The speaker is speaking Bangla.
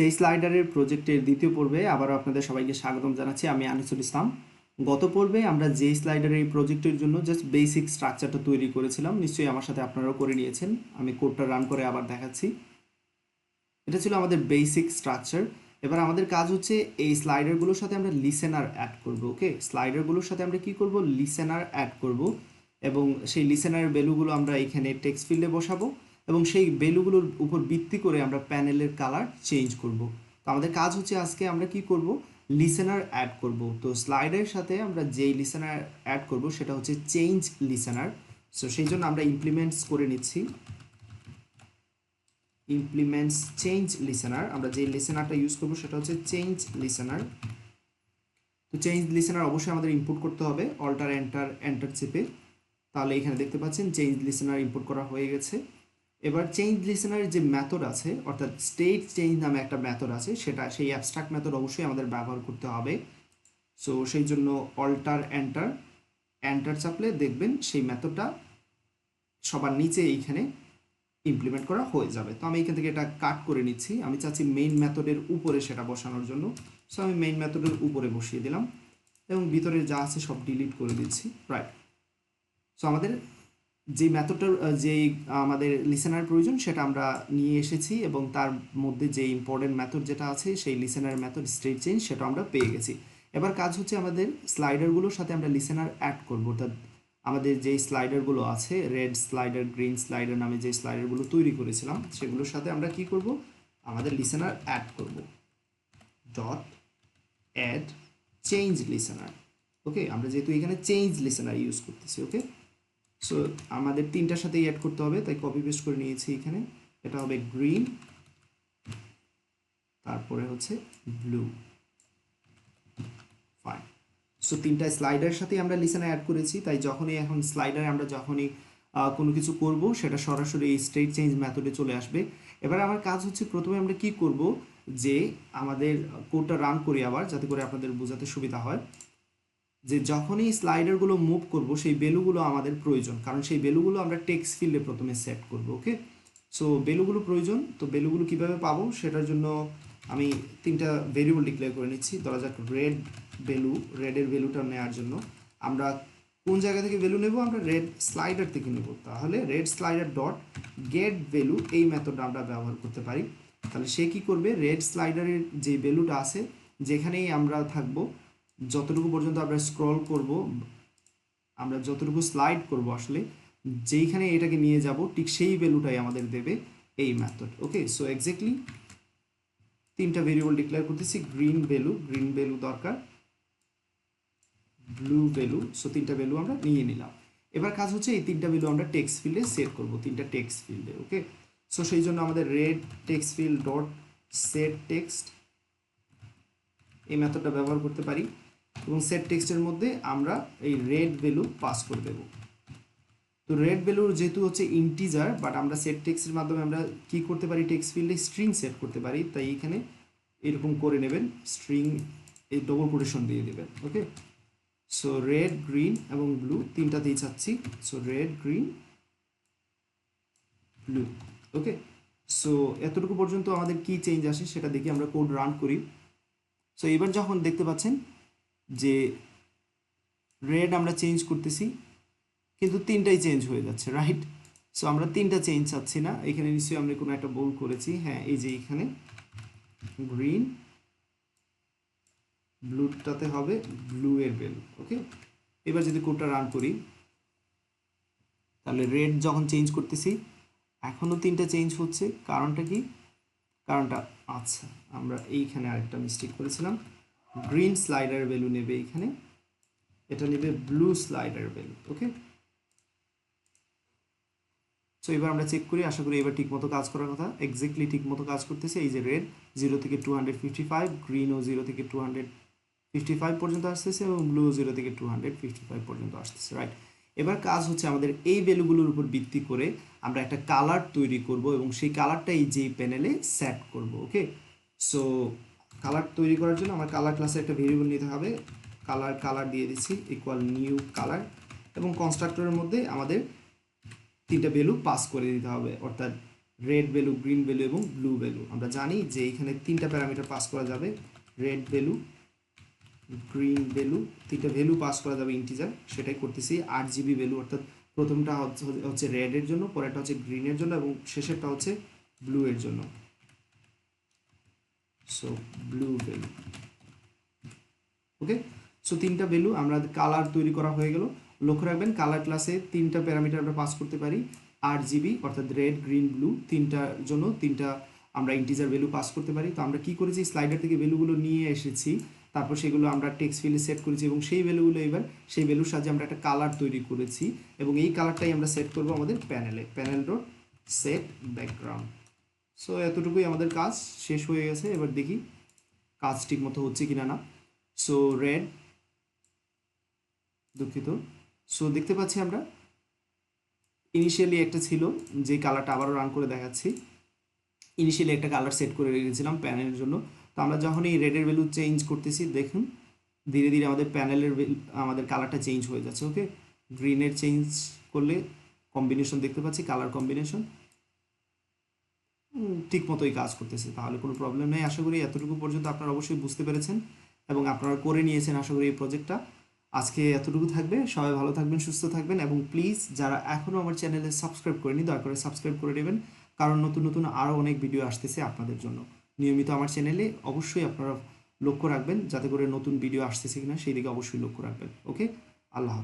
চেই স্লাইডারের প্রজেক্টের দ্বিতীয় পর্বে আবারও আপনাদের সবাইকে স্বাগতম জানাচ্ছি। আমি আনিসুল ইসলাম। গত পর্বে আমরা জেই স্লাইডারের এই প্রজেক্টের জন্য জাস্ট বেসিক স্ট্রাকচারটা তৈরি করেছিলাম, নিশ্চয়ই আমার সাথে আপনারাও করে নিয়েছেন। আমি কোডটা রান করে আবার দেখাচ্ছি। এটা ছিল আমাদের বেসিক স্ট্রাকচার এবার আমাদের কাজ হচ্ছে এই স্লাইডারগুলোর সাথে আমরা লিসেনার অ্যাড করব ওকে স্লাইডারগুলোর সাথে আমরা কি করব? লিসেনার অ্যাড করব। এবং সেই লিসেনারের ভ্যালুগুলো আমরা এখানে টেক্সট ফিল্ডে বসাবো। এবং সেই ভ্যালুগুলোর উপর ভিত্তি করে আমরা প্যানেলের কালার চেঞ্জ করব। তো আমাদের কাজ হচ্ছে আজকে আমরা কি করব? লিসেনার অ্যাড করব। তো স্লাইডের সাথে আমরা যেই লিসেনার অ্যাড করব সেটা হচ্ছে চেঞ্জ লিসেনার। সো সেই জন্য আমরা ইমপ্লিমেন্টস করে নিচ্ছি। Implements change listener. আমরা যে লিসেনারটা ইউজ করব সেটা হচ্ছে চেঞ্জ লিসেনার। তো চেঞ্জ লিসেনার অবশ্যই আমাদের ইম্পোর্ট করতে হবে। অল্টার এন্টার এন্টার চেপে। তাহলে এখানে দেখতে পাচ্ছেন, চেঞ্জ লিসেনার ইম্পোর্ট করা হয়ে গেছে। এবার চেঞ্জ লিসেনারের যে মেথড আছে, অর্থাৎ স্টেট চেঞ্জ নামে একটা মেথড আছে, সেটা, সেই অ্যাবস্ট্রাক্ট মেথড অবশ্যই আমাদের ব্যবহার করতে হবে। সো সেই জন্য অল্টার এন্টার এন্টার চাপলে দেখবেন সেই মেথডটা সবার নিচে এইখানে ইমপ্লিমেন্ট করা হয়ে যাবে। তো আমি এখান থেকে এটা কাট করে নিচ্ছি। আমি চাচ্ছি মেইন মেথডের উপরে সেটা বসানোর জন্য। সো আমি মেইন মেথডের উপরে বসিয়ে দিলাম এবং ভিতরে যা আছে সব ডিলিট করে দিচ্ছি। রাইট সো আমাদের যে মেথডটার যে, আমাদের লিসেনার প্রয়োজন, সেটা আমরা নিয়ে এসেছি এবং তার মধ্যে যে ইম্পর্টেন্ট মেথড যেটা আছে, সেই লিসেনার মেথড স্টেট চেঞ্জ সেটা আমরা পেয়ে গেছি। এবার কাজ হচ্ছে আমাদের স্লাইডারগুলোর সাথে আমরা লিসেনার অ্যাড করব। অর্থাৎ আমাদের যেই স্লাইডারগুলো আছে রেড স্লাইডার গ্রিন স্লাইডার নামে যে স্লাইডারগুলো তৈরি করেছিলাম, সেগুলোর সাথে আমরা কি করব? আমাদের লিসেনার অ্যাড করব। Dot add change listener okay আমরা যেহেতু এখানে চেঞ্জ লিসেনার ইউজ করতেছি ওকে সো আমাদের তিনটার সাথেই অ্যাড করতে হবে, তাই কপি পেস্ট করে নিয়েছি এখানে। এটা হবে গ্রিন তারপরে হচ্ছে ব্লু ফাইন সো তিনটা স্লাইডারের সাথে আমরা লিসেনে অ্যাড করেছি, তাই যখনই এখন স্লাইডারে আমরা যখনই কোনো কিছু করব, সেটা সরাসরি এই স্টেট চেঞ্জ মেথডে চলে আসবে। এবার আমার কাজ হচ্ছে প্রথমে আমরা কি করব, যে আমাদের কোডটা রান করি আবার, যাতে করে আপনাদের বোঝাতে সুবিধা হয়। যে যখনই স্লাইডারগুলো মুভ করব, সেই বেলুগুলো আমাদের প্রয়োজন। কারণ সেই বেলুগুলো আমরা টেক্সট ফিল্ডে প্রথমে সেট করব ওকে সো বেলুগুলো প্রয়োজন, তো বেলুগুলো কীভাবে পাবো? সেটার জন্য আমি তিনটা ভেরিয়েবল ডিক্লেয়ার করে নিচ্ছি। ধরা যাক রেড ভ্যালু রেডের ভ্যালুটা নেওয়ার জন্য। আমরা কোন জায়গা থেকে ভ্যালু নেব? আমরা রেড স্লাইডার থেকে নেব। তাহলে red slider dot get value এই মেথডটা আমরা ব্যবহার করতে পারি। তাহলে সে কি করবে? রেড স্লাইডারের যে ভ্যালুটা আছে, যেখানেই আমরা থাকব যতটুকু পর্যন্ত আমরা স্ক্রল করব, আমরা যতটুকু স্লাইড করব আসলে, যেইখানে এটাকে নিয়ে যাব, ঠিক সেই ভ্যালুটাই আমাদের দেবে এই ম্যাথড ওকে সো এক্স্যাক্টলি তিনটা ভেরিয়েবল ডিক্লেয়ার করতেছি গ্রিন ভ্যালু গ্রিন ভ্যালু দরকার ব্লু ভ্যালু সো তিনটা ভ্যালু আমরা নিয়ে নিলাম। এবার কাজ হচ্ছে এই তিনটা ভ্যালু আমরা টেক্সট ফিল্ডে সেট করব, তিনটা টেক্সট ফিল্ডে ওকে সো সেই জন্য আমাদের red text field dot set text এই মেথডটা ব্যবহার করতে পারি। এবং সেট টেক্সটের মধ্যে আমরা এই রেড ভ্যালু পাস করে দেব। তো রেড ভ্যালুর যেহেতু হচ্ছে ইন্টিজার বাট আমরা সেট টেক্সটের মাধ্যমে আমরা কি করতে পারি? টেক্সট ফিল্ডে স্ট্রিং সেট করতে পারি। তাই এখানে এরকম করে নেবেন। স্ট্রিং এই ডবল কোটেশন দিয়ে দেবেন। ওকে সো রেড গ্রিন এবং ব্লু তিনটাতেই চাচ্ছি। So red green blue okay so এতটুকু পর্যন্ত আমাদের কি চেঞ্জ আসে সেটা দেখি আমরা কোড রান করি। সো এবার যখন দেখতে পাচ্ছেন যে রেড আমরা চেঞ্জ করতেছি, কিন্তু তিনটাই চেঞ্জ হয়ে যাচ্ছে রাইট সো আমরা তিনটা চেঞ্জ চাচ্ছি না। এখানে নিশ্চয়ই আমরা কোনো একটা বোল করেছি। হ্যাঁ এই যে এখানে গ্রিন ব্লুটাতে হবে ব্লু এর ভ্যালু ওকে এবার যদি কোডটা রান করি, তাহলে রেড যখন চেঞ্জ করতেছি, এখনও তিনটা চেঞ্জ হচ্ছে। কারণটা কি? কারণটা আচ্ছা আমরা এইখানে আরেকটা মিস্টেক করেছিলাম। গ্রিন স্লাইডার ভ্যালু নেবে এইখানে এটা নেবে blue slider value, okay? So এবার আমরা চেক করি, আশা করি এবার ঠিকমতো কাজ করার কথা। এক্স্যাক্টলি ঠিকমতো কাজ করতেছে, এই যে রেড জিরো থেকে টু হান্ড্রেড ফিফটি ফাইভ গ্রিনও জিরো থেকে টু হান্ড্রেড ফিফটি ফাইভ পর্যন্ত আসতেছে এবং ব্লু জিরো থেকে টু হান্ড্রেড ফিফটি ফাইভ পর্যন্ত আসতেছে রাইট এবার কাজ হচ্ছে আমাদের এই ভ্যালুগুলোর উপর ভিত্তি করে আমরা একটা কালার তৈরি করব এবং সেই কালারটা এই যেই প্যানেলে সেট করব ওকে সো কালার তৈরি করার জন্য আমার কালার ক্লাসে একটা ভেরিয়েবল নিতে হবে। কালার কালার দিয়ে দিচ্ছি ইকুয়াল নিউ কালার এবং কনস্ট্রাক্টরের মধ্যে আমাদের তিনটা ভ্যালু পাস করে দিতে হবে। অর্থাৎ রেড ভ্যালু গ্রিন ভ্যালু এবং ব্লু ভ্যালু আমরা জানি যে এখানে তিনটা প্যারামিটার পাস করা যাবে। রেড ভ্যালু গ্রিন ভ্যালু তিনটা ভ্যালু পাস করা যাবে ইন্টিজার সেটাই করতেছি আট জিবি ভ্যালু অর্থাৎ প্রথমটা হচ্ছে রেডের জন্য, পরেরটা হচ্ছে গ্রিনের জন্য এবং শেষেরটা হচ্ছে ব্লু এর জন্য। So blue value okay so তিনটা ভ্যালু আমরা কালার তৈরি করা হয়ে গেল। লক্ষ্য রাখবেন কালার ক্লাসে তিনটা প্যারামিটার আমরা পাস করতে পারি। আট জিবি অর্থাৎ রেড গ্রিন ব্লু তিনটার জন্য তিনটা আমরা ইন্টিজার ভ্যালু পাস করতে পারি। তো আমরা কি করেছি? স্লাইডার থেকে ভ্যালুগুলো নিয়ে এসেছি। তারপর সেগুলো আমরা টেক্সট ফিল্ডে সেট করেছি এবং সেই ভ্যালুগুলো এবার, সেই ভ্যালুর সাহায্যে আমরা একটা কালার তৈরি করেছি। এবং এই কালারটাই আমরা সেট করব আমাদের প্যানেলে panel dot set background so এতটুকুই আমাদের কাজ। শেষ হয়ে গেছে। এবার দেখি কাজ ঠিক মতো হচ্ছে কিনা না। সো রেড দুঃখিত। সো দেখতে পাচ্ছি আমরা ইনিশিয়ালি একটা ছিল যে কালারটা আবারও রান করে দেখাচ্ছি। ইনিশিয়ালি একটা কালার সেট করে রেখেছিলাম প্যানেলের জন্য। তো আমরা যখন এই রেডের ভ্যালু চেঞ্জ করতেছি, দেখুন, ধীরে ধীরে আমাদের প্যানেলের আমাদের কালারটা চেঞ্জ হয়ে যাচ্ছে ওকে গ্রিনের চেঞ্জ করলে কম্বিনেশন দেখতে পাচ্ছি কালার কম্বিনেশন ঠিক মতোই কাজ করতেছে, তাহলে কোনো প্রবলেম নেই। আশা করি এতটুকু পর্যন্ত আপনারা অবশ্যই বুঝতে পেরেছেন এবং আপনারা করে নিয়েছেন আশা করি এই প্রজেক্টটা আজকে এতটুকু থাকবে। সবাই ভালো থাকবেন, সুস্থ থাকবেন এবং প্লিজ যারা এখনও আমার চ্যানেলে সাবস্ক্রাইব করেনি দয়া করে সাবস্ক্রাইব করে নেবেন। কারণ নতুন নতুন আরও অনেক ভিডিও আসতেছে আপনাদের জন্য। নিয়মিত আমার চ্যানেলে অবশ্যই আপনারা লক্ষ্য রাখবেন, যাতে করে নতুন ভিডিও আসতেছে কিনা, সেই দিকে অবশ্যই লক্ষ্য রাখবেন। ওকে আল্লাহ